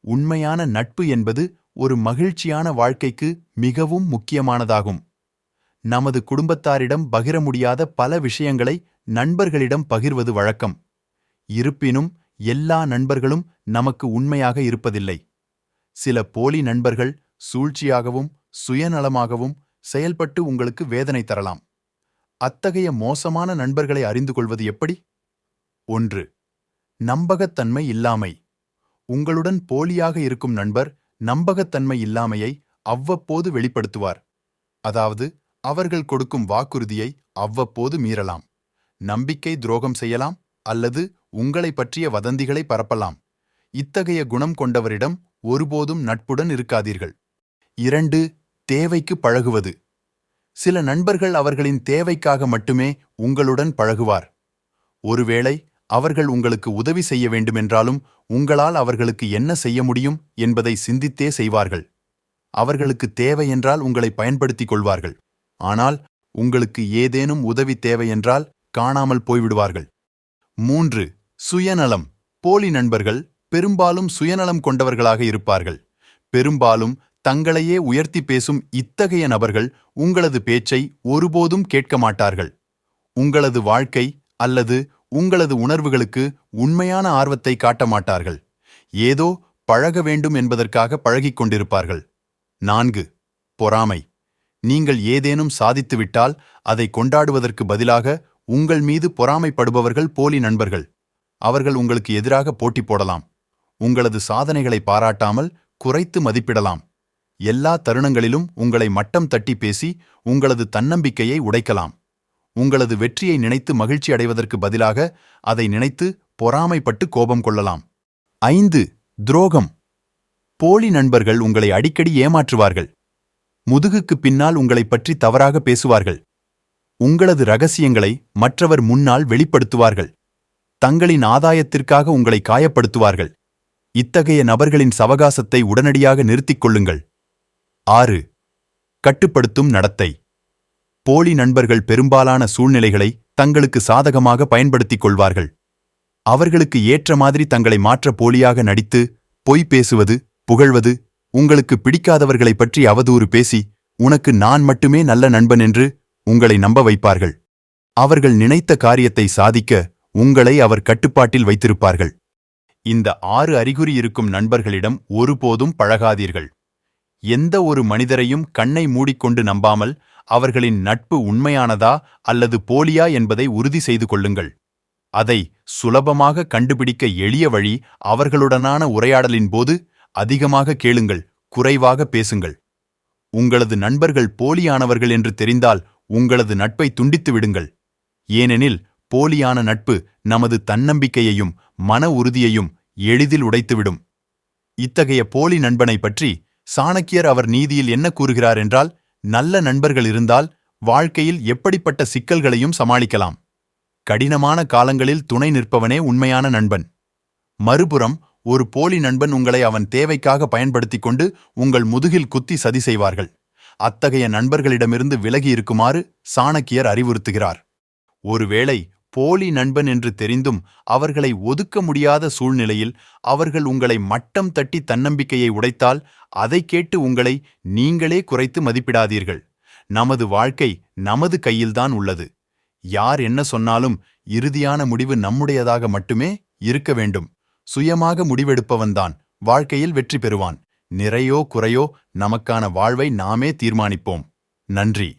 உண்மையான நட்பு என்பது ஒரு மகிழ்ச்சியான வாழ்க்கைக்கு மிகவும் முக்கியமானதாகும். நமது குடும்பத்தாரிடம் பகிர முடியாத பல விஷயங்களை நண்பர்களிடம் பகிர்வது வழக்கம். இருப்பினும் எல்லா நண்பர்களும் நமக்கு உண்மையாக இருப்பதில்லை. சில போலி நண்பர்கள் சூழ்ச்சியாகவும் சுயநலமாகவும் செயல்பட்டு உங்களுக்கு வேதனை தரலாம். அத்தகைய மோசமான நண்பர்களை அறிந்து கொள்வது எப்படி? ஒன்று நம்பகத்தன்மை இல்லாமை. உங்களுடன் போலியாக இருக்கும் நண்பர் நம்பகத்தன்மை இல்லாமையை அவ்வப்போது வெளிப்படுத்துவார். அதாவது அவர்கள் கொடுக்கும் வாக்குறுதியை அவ்வப்போது மீறலாம். நம்பிக்கை துரோகம் செய்யலாம் அல்லது உங்களை பற்றிய வதந்திகளை பரப்பலாம். இத்தகைய குணம் கொண்டவரிடம் ஒருபோதும் நட்புடன் இருக்காதீர்கள். இரண்டு தேவைக்கு பழகுவது. சில நண்பர்கள் அவர்களின் தேவைக்காக மட்டுமே உங்களுடன் பழகுவார். ஒருவேளை அவர்கள் உங்களுக்கு உதவி செய்ய வேண்டுமென்றாலும் உங்களால் அவர்களுக்கு என்ன செய்ய முடியும் என்பதை சிந்தித்தே செய்வார்கள். அவர்களுக்கு தேவை என்றால் உங்களை பயன்படுத்திக் கொள்வார்கள். ஆனால் உங்களுக்கு ஏதேனும் உதவி தேவை என்றால் காணாமல் போய்விடுவார்கள். மூன்று சுயநலம். போலி நண்பர்கள் பெரும்பாலும் சுயநலம் கொண்டவர்களாக இருப்பார்கள். பெரும்பாலும் தங்களையே உயர்த்தி பேசும் இத்தகைய நபர்கள் உங்களது பேச்சை ஒருபோதும் கேட்க மாட்டார்கள். உங்களது வாழ்க்கை அல்லது உங்களது உணர்வுகளுக்கு உண்மையான ஆர்வத்தை காட்ட மாட்டார்கள். ஏதோ பழக வேண்டும் என்பதற்காக பழகிக் கொண்டிருப்பார்கள். நான்கு பொறாமை. நீங்கள் ஏதேனும் சாதித்துவிட்டால் அதை கொண்டாடுவதற்கு பதிலாக உங்கள் மீது பொறாமைப்படுபவர்கள் போலி நண்பர்கள். அவர்கள் உங்களுக்கு எதிராக போட்டி போடலாம். உங்களது சாதனைகளை பாராட்டாமல் குறைத்து மதிப்பிடலாம். எல்லா தருணங்களிலும் உங்களை மட்டம் தட்டி பேசி உங்களது தன்னம்பிக்கையை உடைக்கலாம். உங்களது வெற்றியை நினைத்து மகிழ்ச்சி அடைவதற்கு பதிலாக அதை நினைத்து பொறாமைப்பட்டு கோபம் கொள்ளலாம். ஐந்து துரோகம். போலி நண்பர்கள் உங்களை அடிக்கடி ஏமாற்றுவார்கள். முதுகுக்கு பின்னால் உங்களைப் பற்றி தவறாக பேசுவார்கள். உங்களது ரகசியங்களை மற்றவர் முன்னால் வெளிப்படுத்துவார்கள். தங்களின் ஆதாயத்திற்காக உங்களை காயப்படுத்துவார்கள். இத்தகைய நபர்களின் சவகாசத்தை உடனடியாக நிறுத்திக் கொள்ளுங்கள். ஆறு கட்டுப்படுத்தும் நடத்தை. போலி நண்பர்கள் பெரும்பாலான சூழ்நிலைகளை தங்களுக்கு சாதகமாக பயன்படுத்திக் கொள்வார்கள். அவர்களுக்கு ஏற்ற மாதிரி தங்களை மாற்ற போலியாக நடித்து பொய் பேசுவது புகழ்வது உங்களுக்கு பிடிக்காதவர்களைப் பற்றி அவதூறு பேசி உனக்கு நான் மட்டுமே நல்ல நண்பன் என்று உங்களை நம்ப வைப்பார்கள். அவர்கள் நினைத்த காரியத்தை சாதிக்க உங்களை அவர் கட்டுப்பாட்டில் வைத்திருப்பார்கள். இந்த ஆறு அறிகுறி இருக்கும் நண்பர்களிடம் ஒருபோதும் பழகாதீர்கள். எந்த ஒரு மனிதரையும் கண்ணை மூடிக்கொண்டு நம்பாமல் அவர்களின் நட்பு உண்மையானதா அல்லது போலியா என்பதை உறுதி செய்து கொள்ளுங்கள். அதை சுலபமாக கண்டுபிடிக்க எளிய வழி அவர்களுடனான உரையாடலின் போது அதிகமாக கேளுங்கள் குறைவாக பேசுங்கள். உங்களது நண்பர்கள் போலியானவர்கள் என்று தெரிந்தால் உங்களது நட்பை துண்டித்து விடுங்கள். ஏனெனில் போலியான நட்பு நமது தன்னம்பிக்கையையும் மன உறுதியையும் எளிதில் உடைத்துவிடும். இத்தகைய போலி நண்பனை பற்றி சாணக்கியர் அவர் நீதியில் என்ன கூறுகிறார் என்றால் நல்ல நண்பர்கள் இருந்தால் வாழ்க்கையில் எப்படிப்பட்ட சிக்கல்களையும் சமாளிக்கலாம். கடினமான காலங்களில் துணை நிற்பவனே உண்மையான நண்பன். மறுபுறம் ஒரு போலி நண்பன் உங்களை அவன் தேவைக்காக பயன்படுத்திக் கொண்டு உங்கள் முதுகில் குத்தி சதி செய்வார்கள். அத்தகைய நண்பர்களிடமிருந்து விலகி இருக்குமாறு சாணக்கியர் அறிவுறுத்துகிறார். ஒருவேளை போலி நண்பன் என்று தெரிந்தும் அவர்களை ஒதுக்க முடியாத சூழ்நிலையில் அவர்கள் உங்களை மட்டம் தட்டி தன்னம்பிக்கையை உடைத்தால் அதை கேட்டு உங்களை நீங்களே குறைத்து மதிப்பிடாதீர்கள். நமது வாழ்க்கை நமது கையில்தான் உள்ளது. யார் என்ன சொன்னாலும் இறுதியான முடிவு நம்முடையதாக மட்டுமே இருக்க வேண்டும். சுயமாக முடிவெடுப்பவன்தான் வாழ்க்கையில் வெற்றி பெறுவான். நிறையோ குறையோ நமக்கான வாழ்வை நாமே தீர்மானிப்போம். நன்றி.